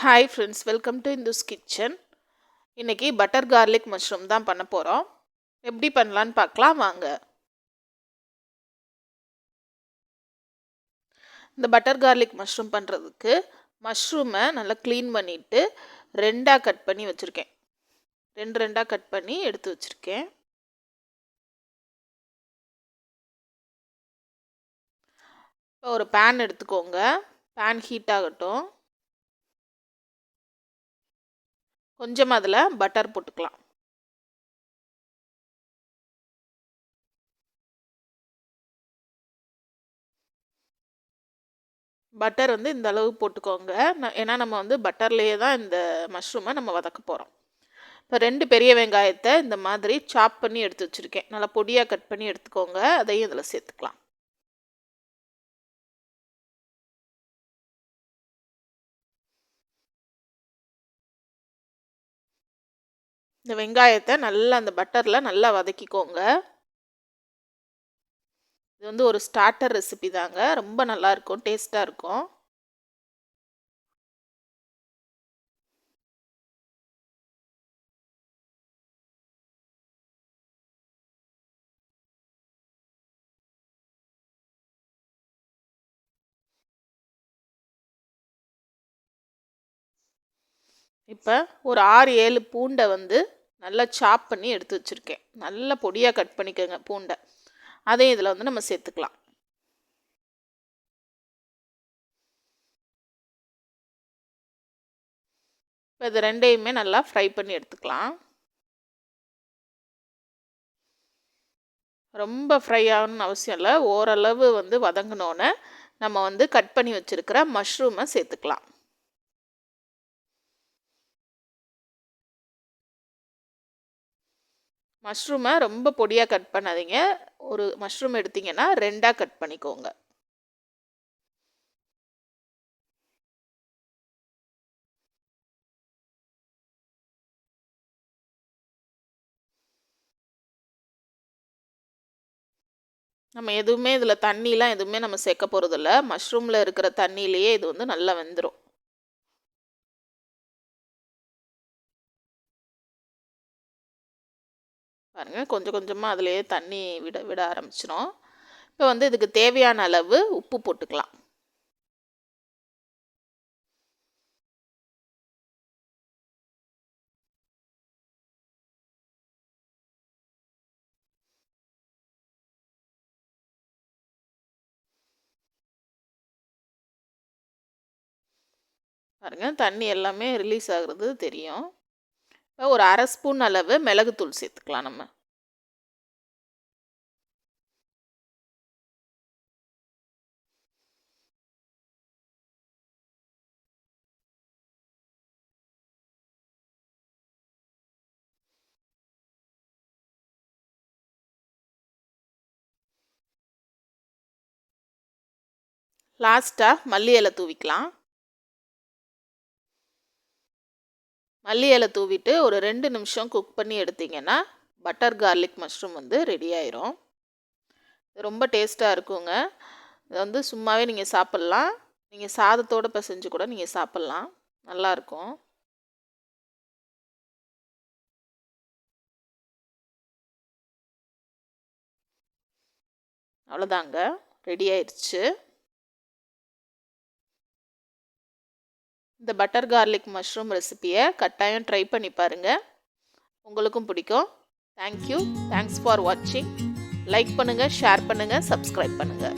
Hi friends welcome to Indu's kitchen இன்றைக்கி butter garlic mushroom தான் பண்ண போகிறோம் எப்படி பண்ணலான்னு பார்க்கலாம் வாங்க. இந்த பட்டர் கார்லிக் மஷ்ரூம் பண்ணுறதுக்கு மஷ்ரூமை நல்லா க்ளீன் பண்ணிவிட்டு ரெண்டாக கட் பண்ணி வச்சுருக்கேன். ரெண்டு ரெண்டாக கட் பண்ணி எடுத்து வச்சுருக்கேன். இப்போ ஒரு பேன் எடுத்துக்கோங்க. பேன் ஹீட் ஆகட்டும். கொஞ்சம் அதில் பட்டர் போட்டுக்கலாம். பட்டர் வந்து இந்த அளவு போட்டுக்கோங்க. ஏன்னா நம்ம வந்து பட்டர்லேயே தான் இந்த மஷ்ரூமை நம்ம வதக்க போகிறோம் இப்போ ரெண்டு பெரிய வெங்காயத்தை இந்த மாதிரி சாப் பண்ணி எடுத்து வச்சுருக்கேன். நல்லா பொடியாக கட் பண்ணி எடுத்துக்கோங்க. அதையும் இதில் சேர்த்துக்கலாம். இந்த வெங்காயத்தை நல்லா அந்த பட்டரில் நல்லா வதக்கிக்கோங்க. இது வந்து ஒரு ஸ்டார்டர் ரெசிபி தாங்க. ரொம்ப நல்லாயிருக்கும் டேஸ்ட்டாக இருக்கும். இப்போ ஒரு ஆறு ஏழு பூண்டை வந்து நல்லா சாப் பண்ணி எடுத்து வச்சுருக்கேன். நல்லா பொடியாக கட் பண்ணிக்கோங்க பூண்டை. அதையும் இதில் வந்து நம்ம சேர்த்துக்கலாம். இப்போ இது ரெண்டையுமே நல்லா ஃப்ரை பண்ணி எடுத்துக்கலாம். ரொம்ப ஃப்ரை ஆகணும்னு அவசியம் இல்லை. ஓரளவு வந்து வதங்கினோன்னே நம்ம வந்து கட் பண்ணி வச்சுருக்கிற மஷ்ரூமை சேர்த்துக்கலாம். மஷ்ரூமை ரொம்ப பொடியாக கட் பண்ணாதீங்க. ஒரு மஷ்ரூம் எடுத்திங்கன்னா ரெண்டாக கட் பண்ணிக்கோங்க. நம்ம எதுவுமே இதில் தண்ணிலாம் எதுவுமே நம்ம சேர்க்க போகிறதில்ல மஷ்ரூமில் இருக்கிற தண்ணியிலையே இது வந்து நல்லா வெந்துடும் பாருங்கள் கொஞ்சம் கொஞ்சமாக அதிலே தண்ணி விட விட ஆரம்பிச்சிடும் இப்போ வந்து இதுக்கு தேவையான அளவு உப்பு போட்டுக்கலாம். பாருங்கள் தண்ணி எல்லாமே ரிலீஸ் ஆகுறது தெரியும். ஒரு அரை ஸ்பூன் அளவு மிளகுத்தூள் சேர்த்துக்கலாம் நம்ம. லாஸ்ட்டாக மல்லி இலை தூவிக்கலாம். மல்லி இலை தூவிட்டு ஒரு ரெண்டு நிமிஷம் குக் பண்ணி எடுத்திங்கன்னா பட்டர் கார்லிக் மஷ்ரூம் வந்து ரெடி ஆயிரும். ரொம்ப டேஸ்ட்டாக இருக்குங்க. இது வந்து சும்மாவே நீங்கள் சாப்பிட்லாம். நீங்கள் சாதத்தோடு பிசைஞ்சு கூட நீங்கள் சாப்பிட்லாம். நல்லாயிருக்கும் அவ்வளோதாங்க ரெடி ஆயிடுச்சு இந்த பட்டர் கார்லிக் மஷ்ரூம் ரெசிப்பியை கட்டாயம் ட்ரை பண்ணி பாருங்கள் உங்களுக்கும் பிடிக்கும். தேங்க்யூ தேங்க்ஸ் ஃபார் வாட்சிங் லைக் பண்ணுங்கள் ஷேர் பண்ணுங்கள் சப்ஸ்கிரைப் பண்ணுங்கள்